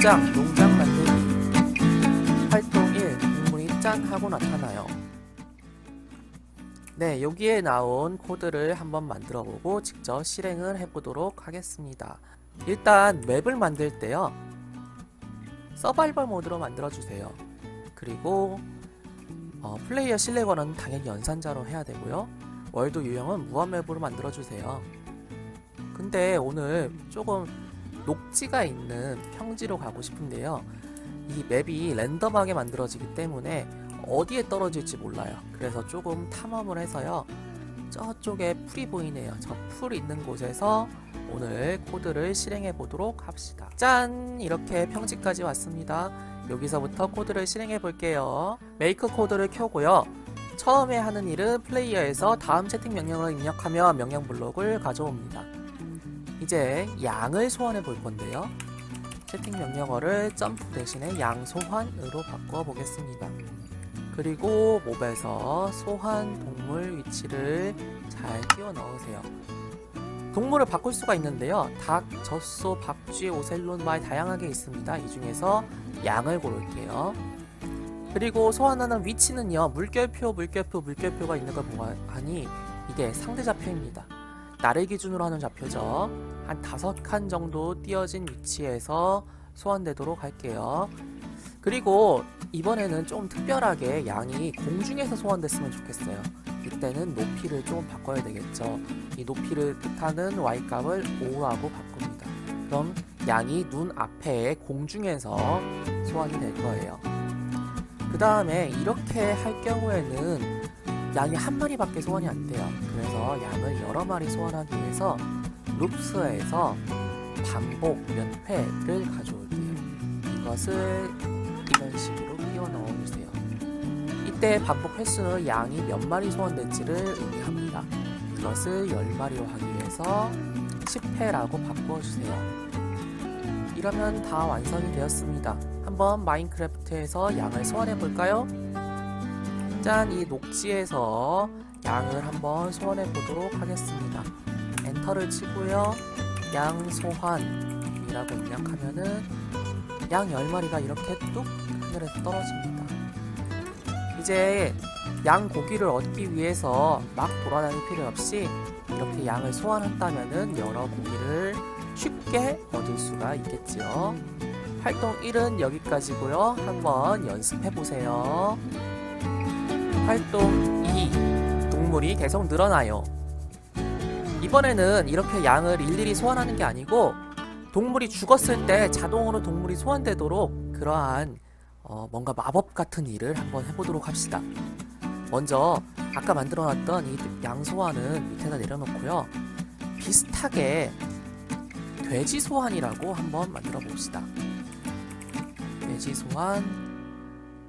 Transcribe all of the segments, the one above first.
농장, 농장 만들기. 활동 1. 동물이 짠 하고 나타나요. 네, 여기에 나온 코드를 한번 만들어 보고 직접 실행을 해보도록 하겠습니다. 일단 맵을 만들 때요. 서바이벌 모드로 만들어 주세요. 그리고 어, 플레이어 실내권은 당연히 연산자로 해야 되고요. 월드 유형은 무한 맵으로 만들어 주세요. 근데 오늘 조금 녹지가 있는 평지로 가고 싶은데요. 이 맵이 랜덤하게 만들어지기 때문에 어디에 떨어질지 몰라요. 그래서 조금 탐험을 해서요. 저쪽에 풀이 보이네요. 저 풀 있는 곳에서 오늘 코드를 실행해 보도록 합시다. 짠! 이렇게 평지까지 왔습니다. 여기서부터 코드를 실행해 볼게요. 메이크 코드를 켜고요. 처음에 하는 일은 플레이어에서 다음 채팅 명령을 입력하며 명령 블록을 가져옵니다. 이제 양을 소환해 볼 건데요. 채팅 명령어를 점프 대신에 양 소환으로 바꿔 보겠습니다. 그리고 몹에서 소환 동물 위치를 잘 끼워 넣으세요. 동물을 바꿀 수가 있는데요. 닭, 젖소, 박쥐, 오셀론 말 다양하게 있습니다. 이 중에서 양을 고를게요. 그리고 소환하는 위치는요. 물결표, 물결표, 물결표가 있는 걸 보아하니 이게 상대 좌표입니다. 나를 기준으로 하는 좌표죠. 한 다섯 칸 정도 띄어진 위치에서 소환되도록 할게요. 그리고 이번에는 좀 특별하게 양이 공중에서 소환됐으면 좋겠어요. 이때는 높이를 좀 바꿔야 되겠죠. 이 높이를 뜻하는 y값을 5라고 바꿉니다. 그럼 양이 눈 앞에 공중에서 소환이 될 거예요. 그 다음에 이렇게 할 경우에는 양이 한 마리밖에 소환이 안 돼요. 그래서 양을 여러 마리 소환하기 위해서 룹스에서 반복 몇 회를 가져올게요. 이것을 이런 식으로 끼워 넣어주세요. 이때 반복 횟수는 양이 몇 마리 소환될지를 의미합니다. 그것을 10마리로 하기 위해서 10회라고 바꿔주세요. 이러면 다 완성이 되었습니다. 한번 마인크래프트에서 양을 소환해 볼까요? 짠, 이 녹지에서 양을 한번 소환해 보도록 하겠습니다. 엔터를 치고요. 양 소환이라고 입력하면은 양 10마리가 이렇게 뚝 하늘에서 떨어집니다. 이제 양 고기를 얻기 위해서 막 돌아다닐 필요 없이 이렇게 양을 소환한다면은 여러 고기를 쉽게 얻을 수가 있겠죠. 활동 1은 여기까지고요. 한번 연습해 보세요. 활동 2. 동물이 계속 늘어나요. 이번에는 이렇게 양을 일일이 소환하는 게 아니고 동물이 죽었을 때 자동으로 동물이 소환되도록 그러한 어, 뭔가 마법 같은 일을 한번 해보도록 합시다. 먼저 아까 만들어놨던 이 양 소환은 밑에다 내려놓고요. 비슷하게 돼지 소환이라고 한번 만들어 봅시다. 돼지 소환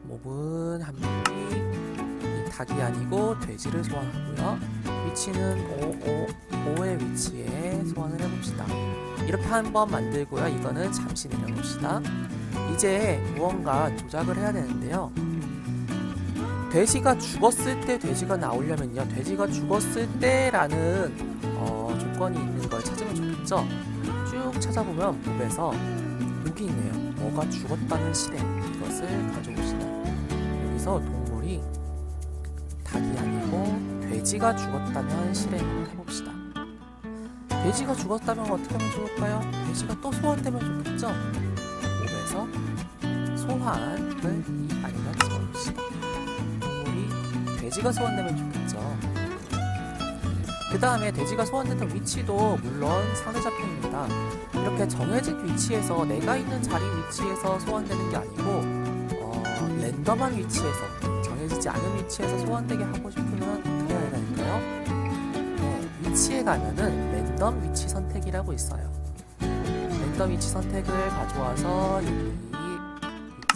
몹은 한이 닭이 아니고 돼지를 소환하고요. 위치는 5, 5, 5의 위치에 소환을 해봅시다. 이렇게 한번 만들고요. 이거는 잠시 내려놓읍시다. 이제 무언가 조작을 해야 되는데요. 돼지가 죽었을 때 돼지가 나오려면요. 돼지가 죽었을 때라는 어, 조건이 있는 걸 찾으면 좋겠죠. 쭉 찾아보면 몹에서 여기 있네요. 뭐가 죽었다는 실행 이것을 가져봅시다. 여기서 닭이 아니고 돼지가 죽었다면 실행을 해봅시다. 돼지가 죽었다면 어떻게 하면 좋을까요? 돼지가 또 소환되면 좋겠죠? 몸에서 소환을 이 안에다 집어봅시다. 동물이 돼지가 소환되면 좋겠죠. 그 다음에 돼지가 소환됐던 위치도 물론 상대 좌표입니다. 이렇게 정해진 위치에서 내가 있는 자리 위치에서 소환되는 게 아니고 어, 랜덤한 위치에서 정해지지 않은 위치에서 소환되게 하고 싶으면 어떻게 해야 될까요? 네, 위치에 가면은 랜덤 위치 선택이라고 있어요. 랜덤 위치 선택을 가져와서 여기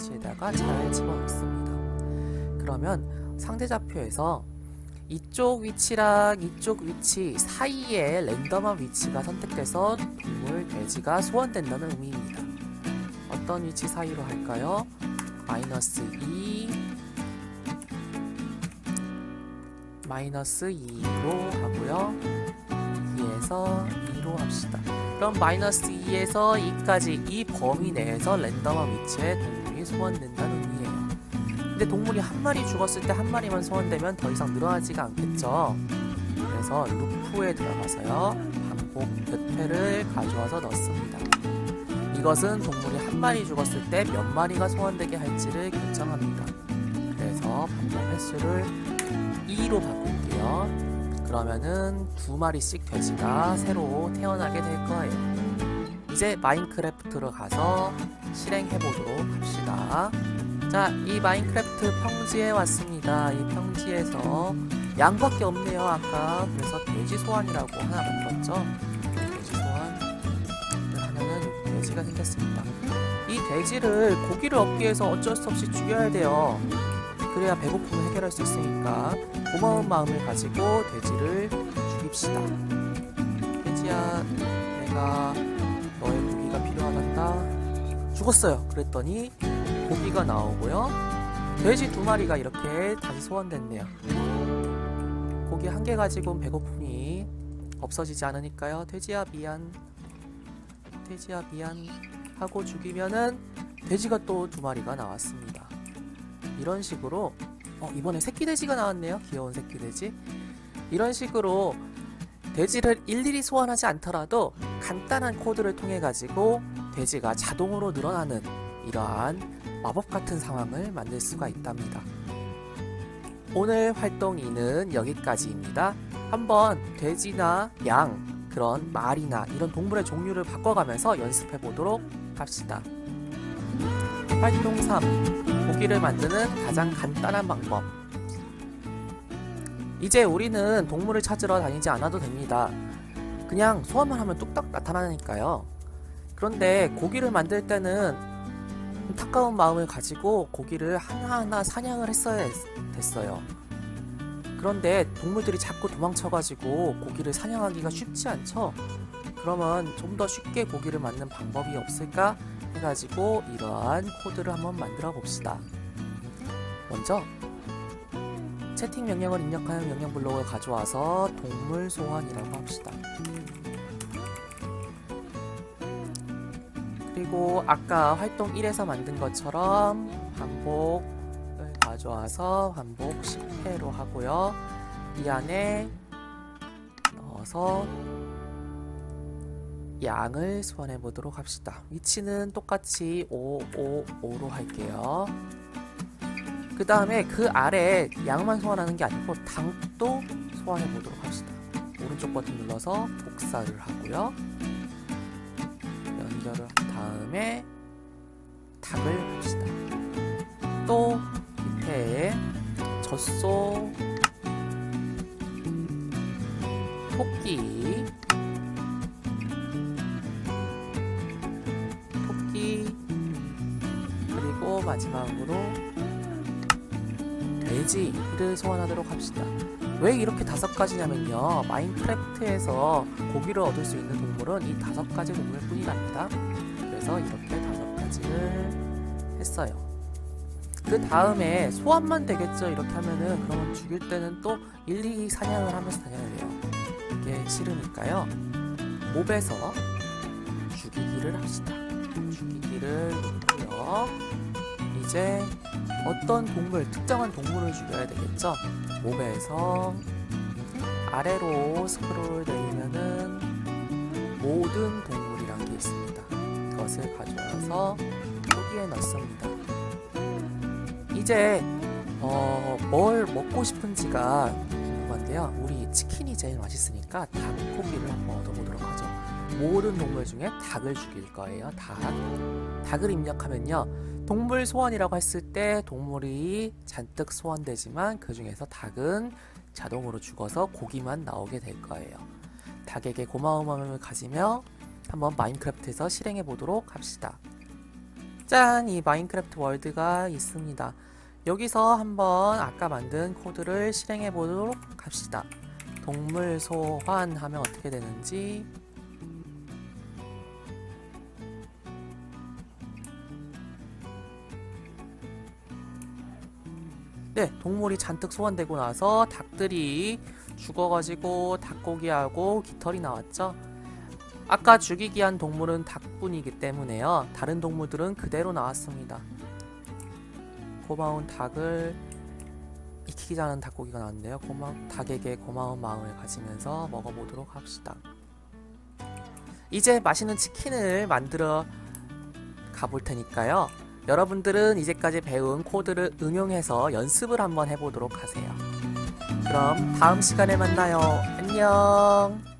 위치에다가 잘 집어넣습니다. 그러면 상대 좌표에서 이쪽 위치랑 이쪽 위치 사이에 랜덤한 위치가 선택돼서 동물 돼지가 소환된다는 의미입니다. 어떤 위치 사이로 할까요? 마이너스 2 마이너스 2로 하고요. 2에서 2로 합시다. 그럼 마이너스 2에서 2까지 이 범위 내에서 랜덤한 위치에 동물이 소환된다는 의미예요. 근데 동물이 한 마리 죽었을 때 한 마리만 소환되면 더 이상 늘어나지가 않겠죠. 그래서 루프에 들어가서요. 반복 몇 회를 가져와서 넣습니다. 이것은 동물이 한 마리 죽었을 때 몇 마리가 소환되게 할지를 결정합니다. 그래서 반복 횟수를 2로 바꿀게요. 그러면은 두 마리씩 돼지가 새로 태어나게 될 거예요. 이제 마인크래프트로 가서 실행해 보도록 합시다. 자, 이 마인크래프트 평지에 왔습니다. 이 평지에서 양밖에 없네요, 아까. 그래서 돼지 소환이라고 하나 만들었죠. 돼지 하면은 여기 돼지가 생겼습니다. 이 돼지를 고기를 얻기 위해서 어쩔 수 없이 죽여야 돼요. 그래야 배고픔을 해결할 수 있으니까 고마운 마음을 가지고 돼지를 죽입시다. 돼지야, 내가 너의 고기가 필요하단다. 죽었어요. 그랬더니 고기가 나오고요. 돼지 두 마리가 이렇게 다시 소환됐네요. 고기 한 개 가지고는 배고픔이 없어지지 않으니까요. 돼지야 미안. 돼지야 미안. 하고 죽이면은 돼지가 또 두 마리가 나왔습니다. 이런 식으로 어, 이번에 새끼 돼지가 나왔네요. 귀여운 새끼 돼지. 이런 식으로 돼지를 일일이 소환하지 않더라도 간단한 코드를 통해 가지고 돼지가 자동으로 늘어나는 이러한 마법 같은 상황을 만들 수가 있답니다. 오늘 활동 2는 여기까지입니다. 한번 돼지나 양, 그런 말이나 이런 동물의 종류를 바꿔가면서 연습해 보도록 합시다. 활동 3. 고기를 만드는 가장 간단한 방법. 이제 우리는 동물을 찾으러 다니지 않아도 됩니다. 그냥 소환만 하면 뚝딱 나타나니까요. 그런데 고기를 만들 때는 안타까운 마음을 가지고 고기를 하나하나 사냥을 했어야 했- 됐어요. 그런데 동물들이 자꾸 도망쳐가지고 고기를 사냥하기가 쉽지 않죠? 그러면 좀 더 쉽게 고기를 만드는 방법이 없을까 해가지고 이러한 코드를 한번 만들어 봅시다. 먼저 채팅 명령을 입력하는 명령 블록을 가져와서 동물 소환이라고 합시다. 그리고 아까 활동 1에서 만든 것처럼 반복을 가져와서 반복 10회로 하고요. 이 안에 넣어서 양을 소환해 보도록 합시다. 위치는 똑같이 5, 5, 5로 할게요. 그 다음에 그 아래 양만 소환하는 게 아니고 당도 소환해 보도록 합시다. 오른쪽 버튼 눌러서 복사를 하고요. 연결을 한 다음에 닭을 합시다. 또 밑에 젖소 토끼 마지막으로 돼지를 소환하도록 합시다. 왜 이렇게 다섯 가지냐면요. 마인크래프트에서 고기를 얻을 수 있는 동물은 이 다섯 가지 동물 뿐이랍니다. 그래서 이렇게 다섯 가지를 했어요. 그 다음에 소환만 되겠죠. 이렇게 하면은 그러면 죽일 때는 또 일일이 사냥을 하면서 다녀야 돼요. 이게 싫으니까요. 몹에서 죽이기를 합시다. 죽이기를 놓고요. 이제 어떤 동물, 특정한 동물을 죽여야 되겠죠? 몹에서 아래로 스크롤 내리면은 모든 동물이란 게 있습니다. 그것을 가져와서 여기에 넣습니다. 이제 어, 뭘 먹고 싶은지가 궁금한데요. 우리 치킨이 제일 맛있으니까 닭고기를 한번 얻어보도록 하죠. 모든 동물 중에 닭을 죽일 거예요. 닭. 닭을 입력하면요. 동물 소환이라고 했을 때 동물이 잔뜩 소환되지만 그 중에서 닭은 자동으로 죽어서 고기만 나오게 될 거예요. 닭에게 고마운 마음을 가지며 한번 마인크래프트에서 실행해 보도록 합시다. 짠! 이 마인크래프트 월드가 있습니다. 여기서 한번 아까 만든 코드를 실행해 보도록 합시다. 동물 소환하면 어떻게 되는지 네, 동물이 잔뜩 소환되고 나서 닭들이 죽어가지고 닭고기하고 깃털이 나왔죠. 아까 죽이기 한 동물은 닭뿐이기 때문에요. 다른 동물들은 그대로 나왔습니다. 고마운 닭을 익히기 전에 닭고기가 나왔는데요. 고마 닭에게 고마운 마음을 가지면서 먹어보도록 합시다. 이제 맛있는 치킨을 만들어 가볼 테니까요. 여러분들은 이제까지 배운 코드를 응용해서 연습을 한번 해보도록 하세요. 그럼 다음 시간에 만나요. 안녕.